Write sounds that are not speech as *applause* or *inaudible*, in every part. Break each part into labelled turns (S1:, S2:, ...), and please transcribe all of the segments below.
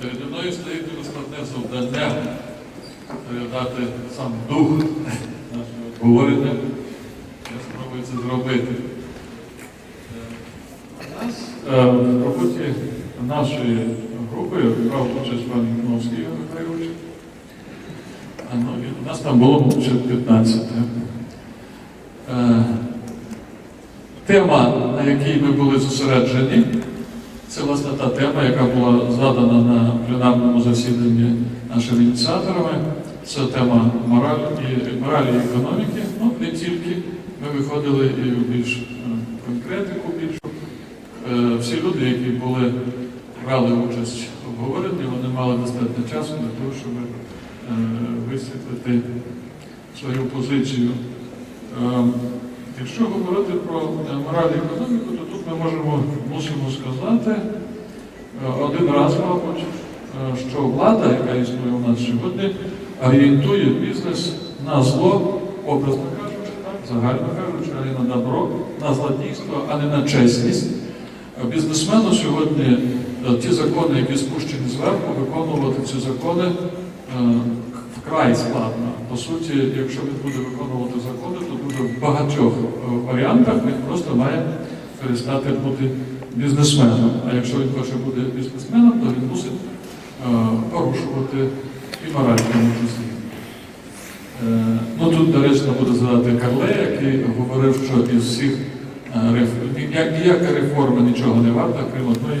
S1: Переді мною стоїть дуже завдання передати сам дух нашого обговорення. Я спробую це зробити. Е, нас е, в роботі нашої групи брав участь пан Ігновський Ігор Михайлович. Ну, У нас там було ще 15. Е, Тема, на якій ми були зосереджені, це власне та тема, яка була задана на пленарному засіданні нашими ініціаторами. Це тема моралі і, моралі і економіки. Ну, не тільки. Ми виходили і в більш е, конкретику більшу. Е, Всі люди, які були, брали участь в обговоренні, вони мали достатньо часу для того, щоб е, висвітлити свою позицію. Якщо говорити про е, мораль і економіку, то тут ми можемо мусимо сказати е, один раз, мабуть, е, що влада, яка існує у нас сьогодні, орієнтує бізнес на зло, образно кажучи, загально кажучи, а й на добро, на злодійство, а не на чесність. Бізнесмену сьогодні ті закони, які спущені зверху, виконувати ці закони вкрай складно. По суті, якщо він буде виконувати закони, то дуже в багатьох е, варіантах він просто має перестати бути бізнесменом. А якщо він хоче бути бізнесменом, то він мусить е, порушувати і мораль в тому числі. Е, Ну тут доречно буде згадати Карле, який говорив, що із всіх ніяка реформа нічого не варта, крім одної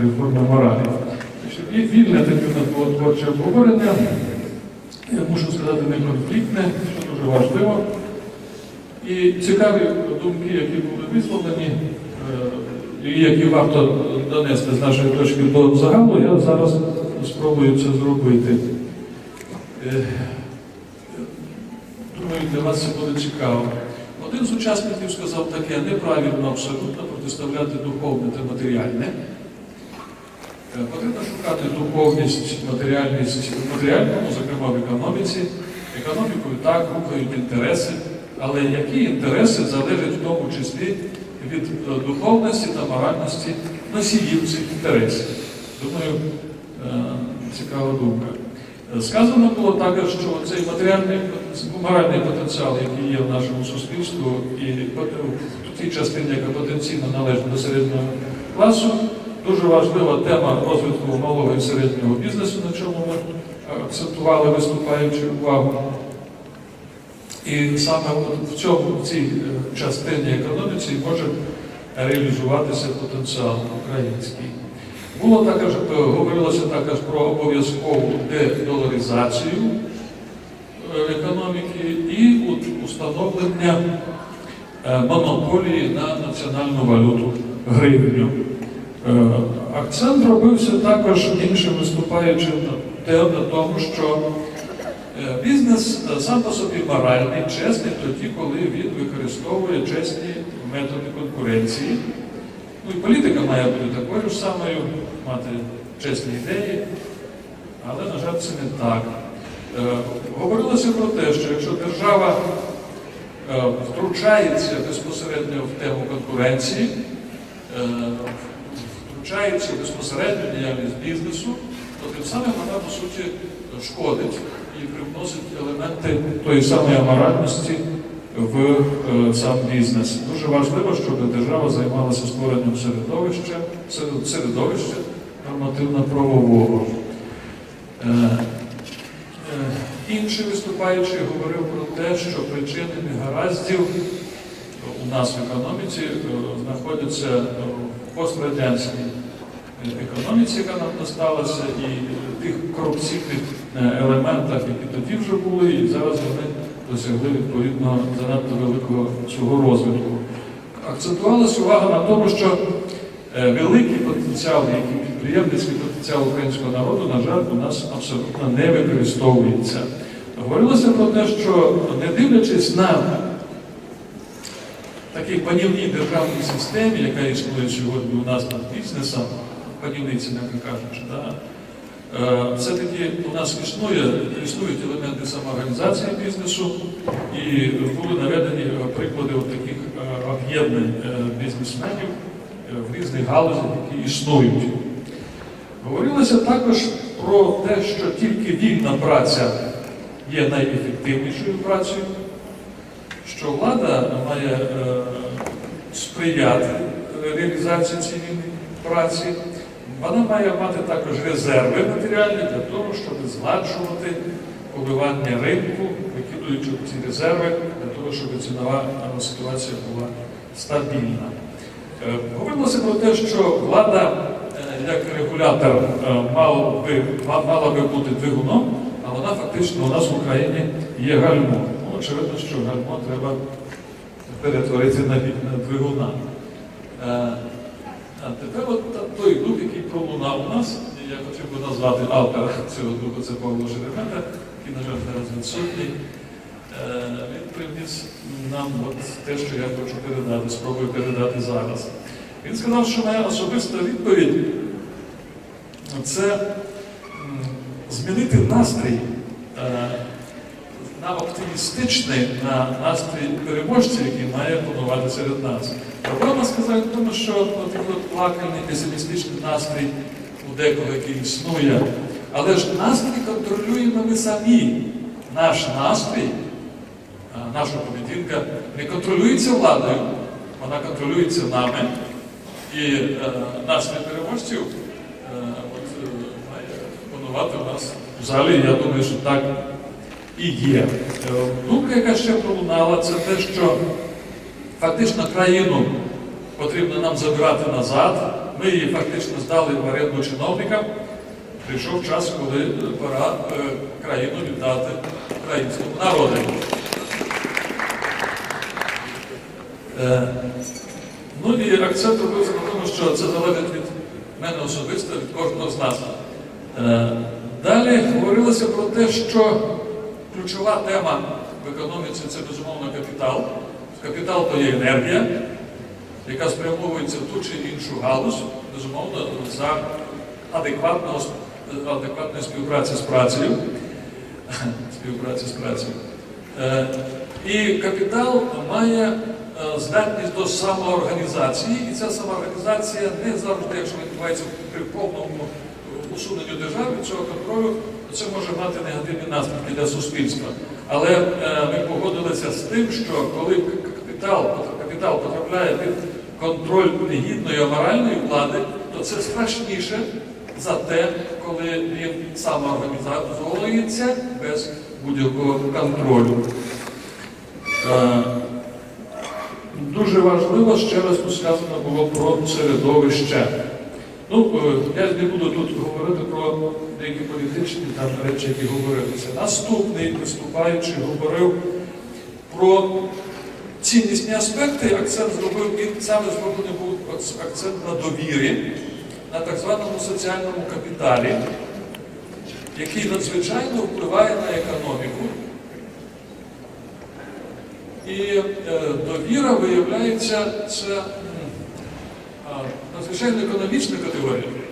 S1: реформи моралі. Вільне таке нас обговорення. Я мушу сказати, не конфліктне, що дуже важливо. І цікаві думки, які були висловлені, е, і які варто донести з нашої точки до загалу, я зараз спробую це зробити. Е, Думаю, для вас це буде цікаво. Один з учасників сказав таке, неправильно абсолютно протиставляти духовне та матеріальне. Е, Потрібно шукати духовність, матеріальність матеріальному, зокрема в економіці. Економікою так рухають інтереси, але які інтереси залежать в тому числі від е, духовності та моральності носіїв цих інтересів. Думаю, е, цікава думка. Е, Сказано було також, що цей матеріальний моральний потенціал, який є в нашому суспільстві, і в тій частині, яка потенційно належить до середнього класу, дуже важлива тема розвитку малого і середнього бізнесу, на чому ми акцентували, виступаючи увагу. І саме в цьому в цій е, частині економіці може реалізуватися потенціал український. Було також, е, говорилося також про обов'язкову дедоларизацію е, економіки і установлення монополії на національну валюту гривню. Акцент робився також іншим виступаючим на тому, що е, бізнес е, сам по собі моральний, чесний тоді, коли він використовує чесні методи конкуренції. Ну і політика має бути такою ж самою, мати чесні ідеї, але, на жаль, це не так. Е, Говорилося про те, що якщо держава втручається безпосередньо в тему конкуренції, втручається безпосередньо діяльність бізнесу, то тим самим вона, по суті, шкодить і привносить елементи тої самої аморальності в е, сам бізнес. Дуже важливо, щоб держава займалася створенням середовища, середовища нормативно-правового. Е, е, Інший виступаючий говорив про те, що причини негараздів у нас в економіці знаходяться в пострадянській економіці, яка нам досталася, і тих корупційних е, елементах, які тоді вже були, і зараз вони досягли відповідно занадто великого свого розвитку. Акцентувалася увага на тому, що е, великий потенціал, який підприємницький потенціал українського народу, на жаль, у нас абсолютно не використовується. Говорилося про те, що не дивлячись на такій панівній державній системі, яка існує сьогодні у нас над бізнесом, панівниці, м'яко кажучи, да, е, все-таки у нас існує, існують елементи самоорганізації бізнесу, і були наведені е, приклади от таких е, об'єднань бізнесменів в різних галузях, які існують. Говорилося також про те, що тільки вільна праця є найефективнішою працею, що влада має сприяти реалізації цієї праці. Вона має мати також резерви матеріальні для того, щоб згладжувати коливання ринку, викидуючи ці резерви для того, щоб цінова ситуація була стабільна. Е, Говорилося про те, що влада е, як регулятор е, мав би, мала би бути двигуном, а вона фактично у нас в Україні є гальмо. Ну, очевидно, що гальмо треба перетворити на двигуна. А тепер от той дух, який пролунав у нас, я хотів би назвати автора цього духу, це Павло Шеремета, який, на жаль, зараз відсутній. Е, Він приніс нам от те, що я хочу передати, спробую передати зараз. Він сказав, що моя особиста відповідь це змінити настрій е, на оптимістичний, на настрій переможця, який має панувати серед нас. Проблема сказати в тому, що от плакальний, песимістичний настрій у декого, який існує. Але ж настрій контролюємо ми самі. Наш настрій, наша поведінка не контролюється владою, вона контролюється нами. І е, настрій переможців е, от, е, має панувати у нас в залі. Я думаю, що так і є. Е, Думка, яка ще пролунала, це те, що фактично країну потрібно нам забирати назад. Ми її фактично здали в оренду чиновникам. Прийшов час, коли е, пора е, країну віддати українському народу. Ну і акцент робився на тому, що це залежить від мене особисто, від кожного з нас. Далі говорилося про те, що ключова тема в економіці це безумовно капітал. Капітал то є енергія, яка спрямовується в ту чи іншу галузь, безумовно, за адекватної співпраці з працею. *laughs* співпраці з працею. Е, І капітал має е, здатність до самоорганізації, і ця самоорганізація не завжди, якщо відбувається при повному усуненню держави цього контролю, це може мати негативні наслідки для суспільства. Але е, ми погодилися з тим, що коли капітал, капітал потрапляє під контроль негідної аморальної влади, то це страшніше за те, коли він самоорганізовується без будь-якого контролю. Е, Дуже важливо, ще раз сказано було про середовище. Ну, е, я не буду тут говорити про деякі політичні там речі, які говорилися. Наступний виступаючий говорив про ціннісні аспекти. Акцент зробив він саме зроблений був акцент на довірі, на так званому соціальному капіталі, який надзвичайно впливає на економіку. І е, довіра виявляється, це а, надзвичайно економічна категорія.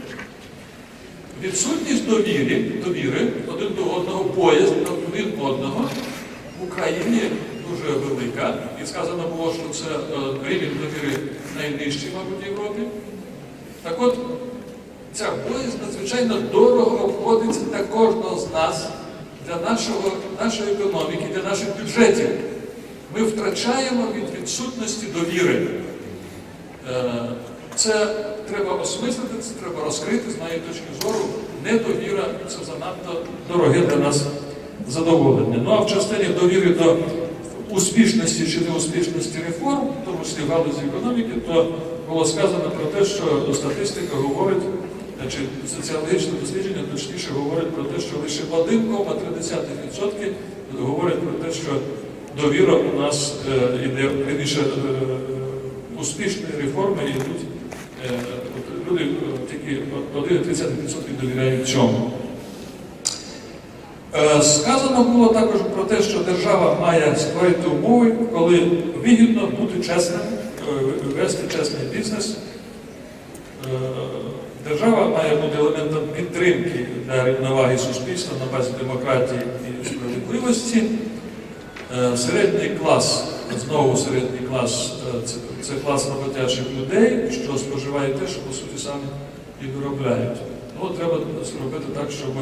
S1: Відсутність довіри, довіри один до одного, боязнь один одного в Україні дуже велика. І сказано було, що це е, рівень довіри найнижчий, мабуть, в Європі. Так от, ця боязнь надзвичайно дорого обходиться для кожного з нас, для нашого, нашої економіки, для наших бюджетів. Ми втрачаємо від відсутності довіри. Е, Це треба осмислити, це треба розкрити з моєї точки зору. Недовіра це занадто дороге для нас задоволення. Ну а в частині довіри до успішності чи неуспішності реформ, в тому числі галузі економіки, то було сказано про те, що статистика говорить, чи соціологічне дослідження точніше говорить про те, що лише 1,3% говорять про те, що довіра у нас е, іде, вірніше, е, успішні реформи йдуть. Е, Люди е, тільки 1,3% довіряють цьому. Е, Сказано було також про те, що держава має створити умови, коли вигідно бути чесним, вести чесний бізнес. Держава має бути елементом підтримки для рівноваги суспільства на базі демократії і справедливості. Середній клас, знову середній клас, е, це, це клас роботячих людей, що споживає те, що по суті самі і виробляють. Ну, треба зробити так, щоб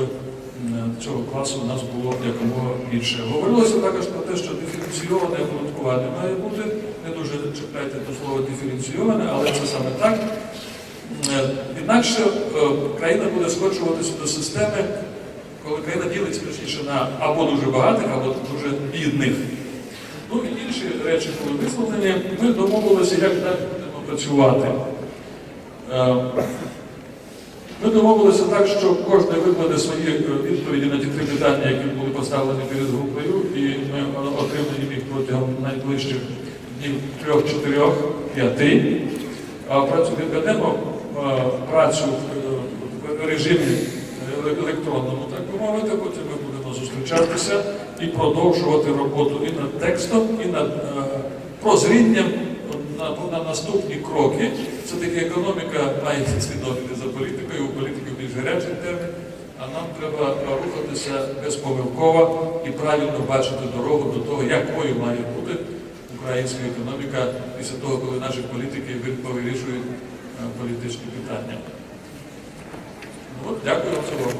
S1: цього класу у нас було якомога більше. Говорилося також про те, що диференційоване оподаткування має бути. Не дуже чіпляйте до слова диференційоване, але це саме так. Е, Інакше е, країна буде скочуватися до системи, коли країна ділиться точніше на або дуже багатих, або дуже бідних. Інші речі були висловлені. Ми домовилися, як далі будемо працювати. Е, Ми домовилися так, що кожен викладе свої е, відповіді на ті три питання, які були поставлені перед групою, і ми отримаємо їх протягом найближчих днів трьох, чотирьох, п'яти. Працю відведемо е, працю в- в режимі електронному, так би мовити, потім ми будемо зустрічатися і продовжувати роботу і над текстом, і над е, прозрінням на, на наступні кроки. Це таки економіка має слідувати за політикою, у політики більш гарячий термін, а нам треба рухатися безпомилково і правильно бачити дорогу до того, якою має бути українська економіка після того, коли наші політики ви- повирішують е, політичні питання. Ну, От, дякую вам за увагу.